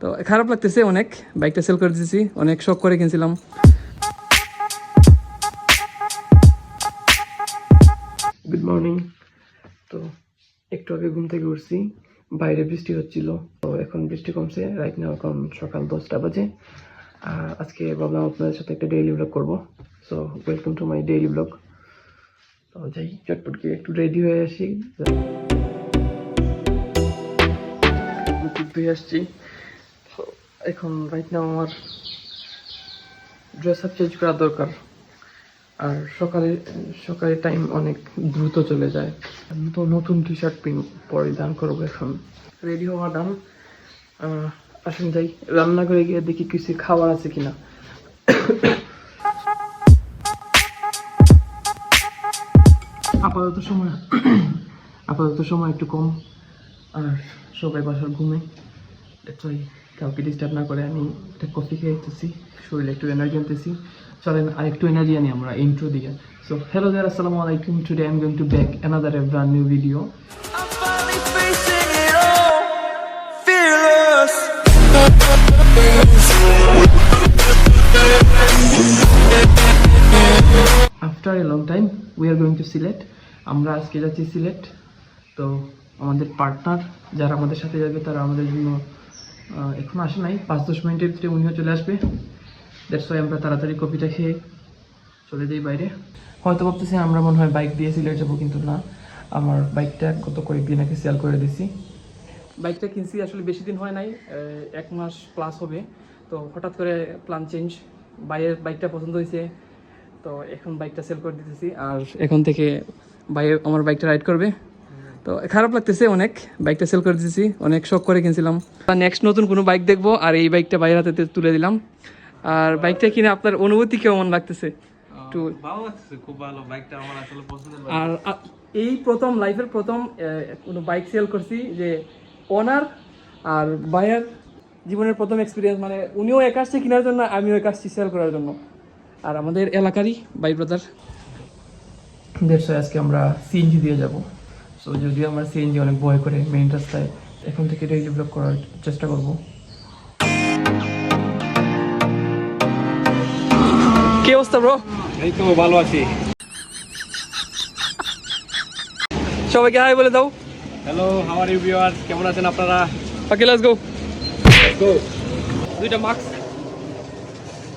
তো, খারাপ লাগতেছে অনেক, বাইকটা সেল করে দিয়েছি অনেক শখ করে কিনছিলাম। গুড মর্নিং তো, একটু আগে ঘুম থেকে উঠছি, বাইরে বৃষ্টি হচ্ছিল, তো এখন বৃষ্টি কমছে রাইট নাও এখন সকাল দশটা বাজে। আজকে ভাবলাম আপনাদের সাথে একটা ডেইলি ব্লগ করব so welcome to my daily blog তো যাই, চটপট গিয়ে একটু রেডি হয়ে আসি। ধুয়ে আসছি। এখন রাইট নাও আমার ড্রেস আপ চেঞ্জ করা দরকার। আর সকালে সকালে টাইম অনেক দ্রুত চলে যায়। আমি তো নতুন টি শার্ট পিন পরিধান করব এখন। রেডি হওয়া ডান আসুন যাই। রান্না করে গিয়ে দেখি কিছু খাবার আছে কিনা। আপাতত সময় আপাতত সময় একটু কম। আর সবাই বাসার ঘুমে। Why কাউকে ডিস্টার্ব না করে আমি একটা কফি খেয়ে যেতেছি শরীরে একটু এনার্জি আনতেছি। চলেন আর একটু এনার্জি আনি আমরা ইন্ট্রো দিয়ে। সো হ্যালো দেয়ার আসসালামু আলাইকুম। Today I am going to back another a brand new video. After a long time we are going to Sylhet আমরা আজকে যাচ্ছি সিলেট তো আমাদের পার্টনার যারা আমাদের সাথে যাবে তারা আমাদের জন্য এখন আসে নাই, পাঁচ দশ মিনিটের ভিতরে উনিও চলে আসবে। ওয়াই আমরা তাড়াতাড়ি কপিটা খেয়ে চলে যাই বাইরে। হয়তো ভাবতেছি আমরা মনে হয় বাইক দিয়ে সিলেট যাব, কিন্তু না। আমার বাইকটা গত কয়েকদিন আগে সেল করে দিছি বাইকটা কিনছি, আসলে বেশি দিন হয় নাই এক মাস প্লাস হবে। তো হঠাৎ করে প্ল্যান চেঞ্জ বাইরের বাইকটা পছন্দ হয়েছে। তো এখন বাইকটা সেল করে দিতেছি। আর এখন থেকে বাইরে আমার বাইকটা রাইড করবে। তো খারাপ লাগতেছে অনেক বাইকটা সেল করে দিতেছি অনেক শখ করে কিনছিলাম। নেক্সট নতুন কোনো বাইক দেখব আর এই বাইকটা বাইরের হাতে তুলে দিলাম। আর বাইকটা কিনে আপনার অনুভূতি কেমন লাগতেছে? একটু ভালো লাগছে খুব ভালো। বাইকটা আমার আসলে পছন্দের আর এই প্রথম লাইফের প্রথম কোনো বাইক সেল করছি যে ওনার আর বায়ার জীবনের প্রথম এক্সপিরিয়েন্স মানে উনিও এক আসছে কেনার জন্য আমিও এক আসছি সেল করার জন্য। আর আমাদের এলাকারই বাই ব্রাদার দেড়শো আজকে আমরা সিএনজি দিয়ে যাব। সো যদিও আমার সিএনজি অনেক ভয় করে মেইন রাস্তায় এখন থেকে ডেইলি ব্লক করার চেষ্টা করব। কি অবস্থা ব্রো এই তো ভালো আছি। সবাইকে হাই বলে দাও। হ্যালো হাওয়ার ইউ ভিউয়ার্স কেমন আছেন আপনারা? ওকে লেটস গো গো দুইটা মার্কস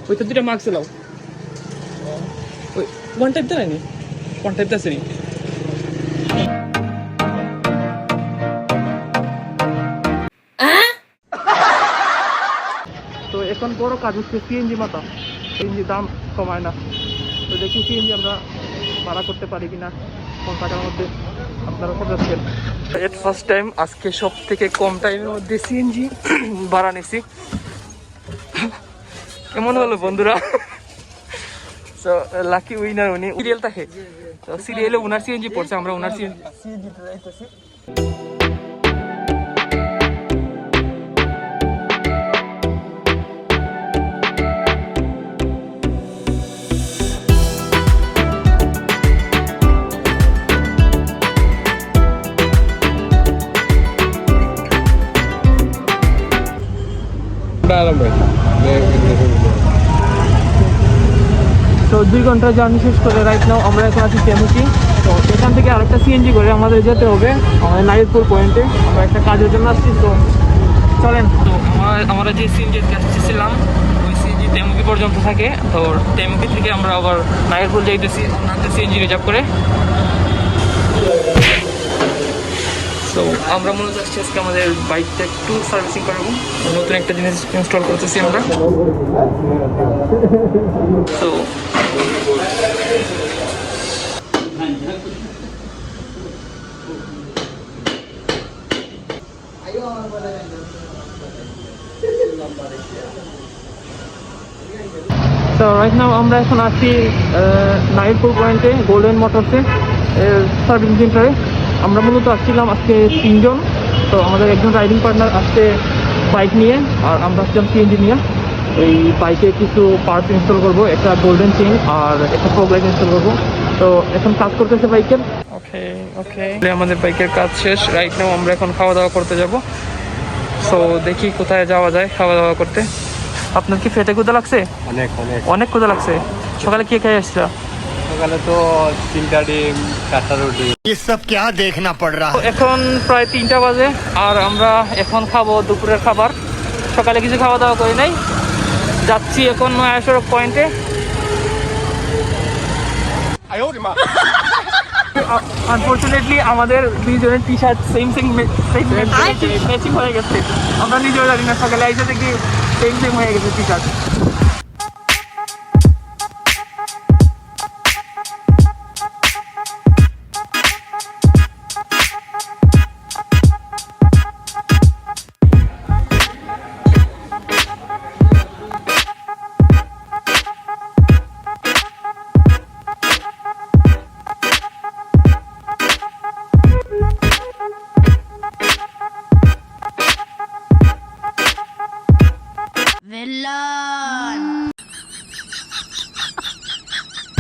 ওই তো দুইটা মার্কস এলাও ওই ওয়ান টাইপ দেয় নি? ওয়ান টাইপ নি? এখন বড় কাজ হচ্ছে সিএনজি মাথা। সিএনজি দাম কমায় না। তো দেখি সিএনজি আমরা ভাড়া করতে পারি কিনা। কম টাকার মধ্যে আপনারা সাজাচ্ছেন এট ফার্স্ট টাইম আজকে সব থেকে কম টাইমের মধ্যে সিএনজি ভাড়া নিছি। কেমন হলো বন্ধুরা? তো লাকি উইনার উনি। সিরিয়াল থাকে। তো সিরিয়ালে উনার সিএনজি পড়ছে আমরা উনার সিএনজি তো দুই ঘণ্টা জার্নি শেষ করে রাইট নাও আমরা এখন আছি টেমুকি তো এখান থেকে আরেকটা সিএনজি করে আমাদের যেতে হবে আমাদের নাইটপুর পয়েন্টে আমরা একটা কাজের জন্য আসছি তো চলেন। তো আমরা আমরা যে সিএনজি আসছিলাম ওই সিএনজি টেমুকি পর্যন্ত থাকে। তো টেমুকি থেকে আমরা আবার নাইটপুর যাইতেছি সিএনজি রিজার্ভ করে। তো আমরা মূলত আসছি আজকে আমাদের বাইকটা একটু সার্ভিসিং করাবো। নতুন একটা জিনিস ইনস্টল করতেছি আমরা। তো তো রাইট নাও আমরা এখন আছি নাইটপুর পয়েন্টে গোল্ডেন মোটরসে সার্ভিস সেন্টারে আমরা মূলত আসছিলাম আজকে তিনজন। তো আমাদের একজন রাইডিং পার্টনার আসছে বাইক নিয়ে আর আমরা আসছিলাম সিএনজি নিয়ে। এই বাইকে কিছু পার্টস ইনস্টল করব একটা গোল্ডেন চেইন আর একটা ফোক লাইট ইনস্টল করব। তো এখন কাজ করতেছে বাইকের ওকে ওকে আমাদের বাইকের কাজ শেষ। রাইট নাও আমরা এখন খাওয়া দাওয়া করতে যাব। সো দেখি কোথায় যাওয়া যায় খাওয়া দাওয়া করতে। আপনার কি ফেটে ক্ষুদা লাগছে? অনেক অনেক। অনেক লাগছে। সকালে কি খেয়ে আসছিল? সকালে তো তিনটা ডিম চারটা রুটি। সব কে দেখনা পড় এখন প্রায় তিনটা বাজে আর আমরা এখন খাব দুপুরের খাবার। সকালে কিছু খাওয়া দাওয়া করি নাই। যাচ্ছি এখন নয়া সড়ক পয়েন্টে আনফর্চুনেটলি আমাদের দুইজনের T shirt same same same matching হয়ে গেছে। আমরা নিজেও জানি না সকালে আইসা দেখি সেম সেম হয়ে গেছে টি শার্ট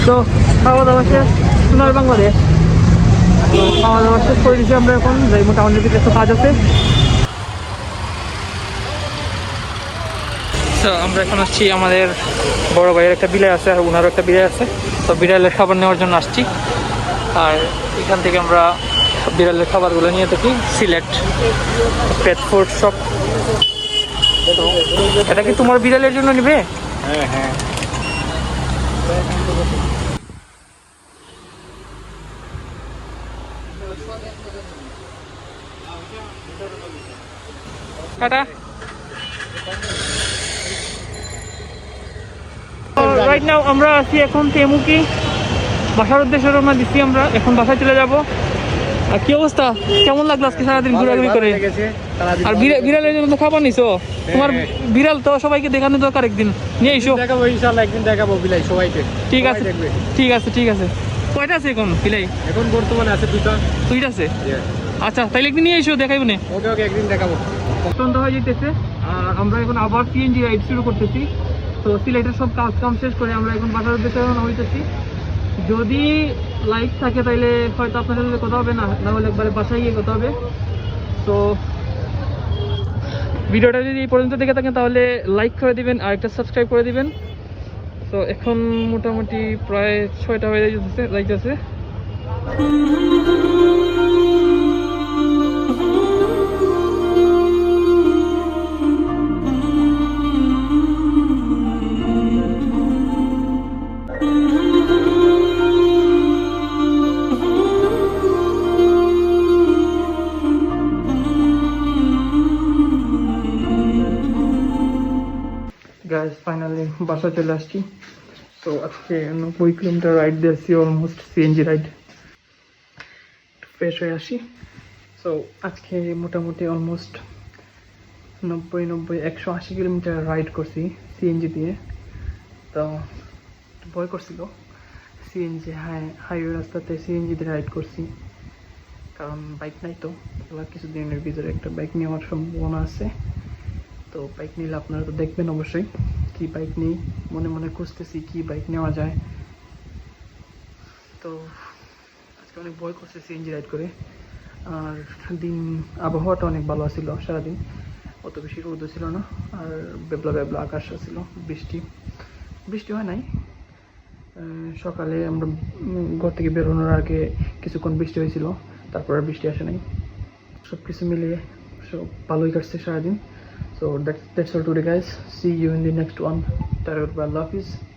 তো, খাওয়া দাওয়া শেষ, সোনার বাংলাদেশ। তো, খাওয়া দাওয়া শেষ করে দিচ্ছি আমরা এখন, যাই মোটামুটি একটু কাজ আছে। তো, আমরা এখন আসছি আমাদের বড় ভাইয়ের একটা বিলাই আছে, আর ওনারও একটা বিলাই আছে। তো, বিড়ালের খাবার নেওয়ার জন্য আসছি। আর এখান থেকে আমরা বিড়ালের খাবারগুলো নিয়ে থাকি। সিলেট পেট ফুড শপ এটা কি তোমার বিড়ালের জন্য নিবে? হ্যাঁ হ্যাঁ। টাটা। রাইট নাও আমরা আছি এখন তেমুকি। বাসার উদ্দেশ্যে রওনা দিচ্ছি আমরা। এখন বাসায় চলে যাব। আর কি অবস্থা? কেমন লাগল আজকে সারাদিন ঘোরাঘুরি করে? আর বিড়া- বিড়ালের জন্য তো খাবার নিছো? তোমার বিড়াল তো সবাইকে দেখানো দরকার একদিন। নিয়ে এসো। দেখাবো ইনশাল্লাহ একদিন দেখাবো বিলাই সবাইকে। ঠিক আছে। ঠিক আছে ঠিক আছে। কয়টা আছে এখন বিলাই? এখন বর্তমানে আছে দুটো দুইটা আছে? আচ্ছা তাইলে একদিন নিয়ে এসো দেখাইব না। ওকে ওকে একদিন দেখাবো। সন্ধ্যা হয়ে যেতেছে আর আমরা এখন আবার সিএনজি রাইড শুরু করতেছি। তো সিলেটের সব কাজ কাম শেষ করে আমরা এখন বাজার উদ্দেশ্যে রওনা হইতেছি। যদি লাইক থাকে তাইলে হয়তো আপনাদের সাথে কথা হবে না হলে একবারে বাসায় গিয়ে কথা হবে। তো ভিডিওটা যদি এই পর্যন্ত দেখে থাকেন তাহলে লাইক করে দিবেন আর একটা সাবস্ক্রাইব করে দিবেন। তো এখন মোটামুটি প্রায় ছয়টা হয়ে যাইতেছে যাইতেছে। ফাইনালি বাসা চলে আসছি। তো আজকে নব্বই কিলোমিটার রাইড দিয়েছি অলমোস্ট সিএনজি রাইড ফ্রেশ হয়ে আসি। সো আজকে মোটামুটি অলমোস্ট নব্বই নব্বই, একশো আশি কিলোমিটার রাইড করছি সিএনজি দিয়ে। তো ভয় করছিল। সিএনজি হাই হাইওয়ে রাস্তাতে সিএনজি দিয়ে রাইড করছি। কারণ বাইক নাই তো। এবার কিছুদিনের ভিতরে একটা বাইক নেওয়ার সম্ভাবনা আছে। তো বাইক নিলে আপনারা তো দেখবেন অবশ্যই। কি বাইক নেই, মনে মনে খুঁজতেছি কি বাইক নেওয়া যায়। তো আজকে অনেক ভয় করছে সিএনজি রাইড করে। আর দিন আবহাওয়াটা অনেক ভালো ছিল সারাদিন। অত বেশি রোদও ছিল না, আর বেবলা বেবলা আকাশ ছিল বৃষ্টি। বৃষ্টি হয় নাই। সকালে আমরা ঘর থেকে বেরোনোর আগে কিছুক্ষণ বৃষ্টি হয়েছিল, তারপর আর বৃষ্টি আসে নাই। সব কিছু মিলিয়ে সব ভালোই কাটছে সারাদিন। So that's that's all today guys. See you in the next one. Tarot by.